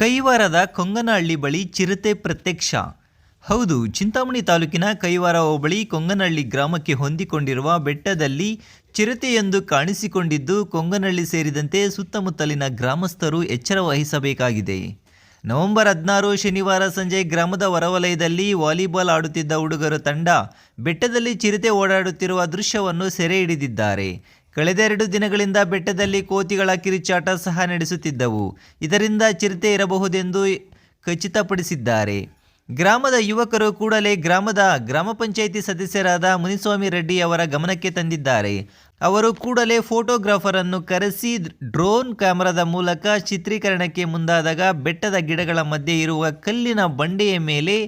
ಕೈವಾರದ ಕೊಂಗನಹಳ್ಳಿ ಬಳಿ ಚಿರತೆ ಪ್ರತ್ಯಕ್ಷ. ಹೌದು, ಚಿಂತಾಮಣಿ ತಾಲೂಕಿನ ಕೈವಾರ ಹೋಬಳಿ ಕೊಂಗನಹಳ್ಳಿ ಗ್ರಾಮಕ್ಕೆ ಹೊಂದಿಕೊಂಡಿರುವ ಬೆಟ್ಟದಲ್ಲಿ ಚಿರತೆಯೊಂದು ಕಾಣಿಸಿಕೊಂಡಿದ್ದು, ಕೊಂಗನಹಳ್ಳಿ ಸೇರಿದಂತೆ ಸುತ್ತಮುತ್ತಲಿನ ಗ್ರಾಮಸ್ಥರು ಎಚ್ಚರ ವಹಿಸಬೇಕಾಗಿದೆ. ನವೆಂಬರ್ ಹದಿನಾರು, ಶನಿವಾರ ಸಂಜೆ ಗ್ರಾಮದ ಹೊರವಲಯದಲ್ಲಿ ವಾಲಿಬಾಲ್ ಆಡುತ್ತಿದ್ದ ಹುಡುಗರು ತಂಡ ಬೆಟ್ಟದಲ್ಲಿ ಚಿರತೆ ಓಡಾಡುತ್ತಿರುವ ದೃಶ್ಯವನ್ನು ಸೆರೆ ಹಿಡಿದಿದ್ದಾರೆ. ಕಳೆದೆರಡು ದಿನಗಳಿಂದ ಬೆಟ್ಟದಲ್ಲಿ ಕೋತಿಗಳ ಕಿರುಚಾಟ ಸಹ ನಡೆಸುತ್ತಿದ್ದವು. ಇದರಿಂದ ಚಿರತೆ ಇರಬಹುದೆಂದು ಖಚಿತಪಡಿಸಿದ್ದಾರೆ. ಗ್ರಾಮದ ಯುವಕರು ಕೂಡಲೇ ಗ್ರಾಮದ ಗ್ರಾಮ ಪಂಚಾಯಿತಿ ಸದಸ್ಯರಾದ ಮುನಿಸ್ವಾಮಿ ರೆಡ್ಡಿ ಅವರ ಗಮನಕ್ಕೆ ತಂದಿದ್ದಾರೆ. ಅವರು ಕೂಡಲೇ ಫೋಟೋಗ್ರಾಫರ್ ಅನ್ನು ಕರೆಸಿ ಡ್ರೋನ್ ಕ್ಯಾಮರಾದ ಮೂಲಕ ಚಿತ್ರೀಕರಣಕ್ಕೆ ಮುಂದಾದಾಗ ಬೆಟ್ಟದ ಗಿಡಗಳ ಮಧ್ಯೆ ಇರುವ ಕಲ್ಲಿನ ಬಂಡೆಯ ಮೇಲೆ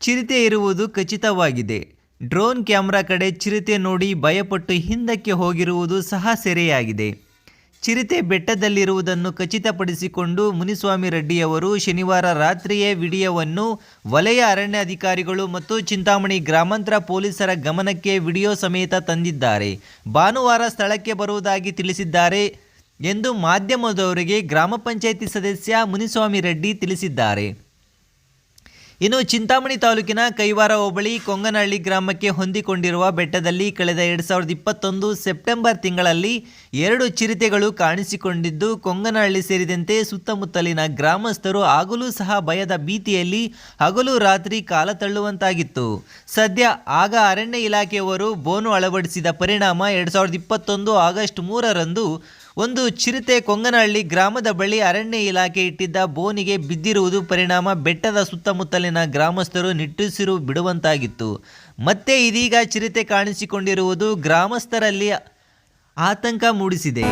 ಚಿರತೆ ಇರುವುದು ಖಚಿತವಾಗಿದೆ. ಡ್ರೋನ್ ಕ್ಯಾಮ್ರಾ ಕಡೆ ಚಿರತೆ ನೋಡಿ ಭಯಪಟ್ಟು ಹಿಂದಕ್ಕೆ ಹೋಗಿರುವುದು ಸಹ ಸೆರೆಯಾಗಿದೆ. ಚಿರತೆ ಬೆಟ್ಟದಲ್ಲಿರುವುದನ್ನು ಖಚಿತಪಡಿಸಿಕೊಂಡು ಮುನಿಸ್ವಾಮಿ ರೆಡ್ಡಿಯವರು ಶನಿವಾರ ರಾತ್ರಿಯೇ ವಿಡಿಯೋವನ್ನು ವಲಯ ಅರಣ್ಯಾಧಿಕಾರಿಗಳು ಮತ್ತು ಚಿಂತಾಮಣಿ ಗ್ರಾಮಾಂತರ ಪೊಲೀಸರ ಗಮನಕ್ಕೆ ವಿಡಿಯೋ ಸಮೇತ ತಂದಿದ್ದಾರೆ. ಭಾನುವಾರ ಸ್ಥಳಕ್ಕೆ ಬರುವುದಾಗಿ ತಿಳಿಸಿದ್ದಾರೆ ಎಂದು ಮಾಧ್ಯಮದವರಿಗೆ ಗ್ರಾಮ ಪಂಚಾಯಿತಿ ಸದಸ್ಯ ಮುನಿಸ್ವಾಮಿ ರೆಡ್ಡಿ ತಿಳಿಸಿದ್ದಾರೆ. ಇನ್ನು ಚಿಂತಾಮಣಿ ತಾಲೂಕಿನ ಕೈವಾರ ಹೋಬಳಿ ಕೊಂಗನಹಳ್ಳಿ ಗ್ರಾಮಕ್ಕೆ ಹೊಂದಿಕೊಂಡಿರುವ ಬೆಟ್ಟದಲ್ಲಿ ಕಳೆದ ಎರಡು ಸಾವಿರದ ಇಪ್ಪತ್ತೊಂದು ಸೆಪ್ಟೆಂಬರ್ ತಿಂಗಳಲ್ಲಿ ಎರಡು ಚಿರತೆಗಳು ಕಾಣಿಸಿಕೊಂಡಿದ್ದು, ಕೊಂಗನಹಳ್ಳಿ ಸೇರಿದಂತೆ ಸುತ್ತಮುತ್ತಲಿನ ಗ್ರಾಮಸ್ಥರು ಆಗಲೂ ಸಹ ಭಯದ ಭೀತಿಯಲ್ಲಿ ಹಗಲು ರಾತ್ರಿ ಕಾಲ ತಳ್ಳುವಂತಾಗಿತ್ತು. ಸದ್ಯ ಆಗ ಅರಣ್ಯ ಇಲಾಖೆಯವರು ಬೋನು ಅಳವಡಿಸಿದ ಪರಿಣಾಮ ಎರಡು ಸಾವಿರದ ಇಪ್ಪತ್ತೊಂದು ಆಗಸ್ಟ್ ಮೂರರಂದು ಒಂದು ಚಿರತೆ ಕೊಂಗನಹಳ್ಳಿ ಗ್ರಾಮದ ಬಳಿ ಅರಣ್ಯ ಇಲಾಖೆ ಇಟ್ಟಿದ್ದ ಬೋನಿಗೆ ಬಿದ್ದಿರುವುದು ಪರಿಣಾಮ. ಬೆಟ್ಟದ ಸುತ್ತಮುತ್ತಲಿನ ಗ್ರಾಮಸ್ಥರು ನಿಟ್ಟುಸಿರು ಬಿಡುವಂತಾಗಿತ್ತು. ಮತ್ತೆ ಇದೀಗ ಚಿರತೆ ಕಾಣಿಸಿಕೊಂಡಿರುವುದು ಗ್ರಾಮಸ್ಥರಲ್ಲಿ ಆತಂಕ ಮೂಡಿಸಿದೆ.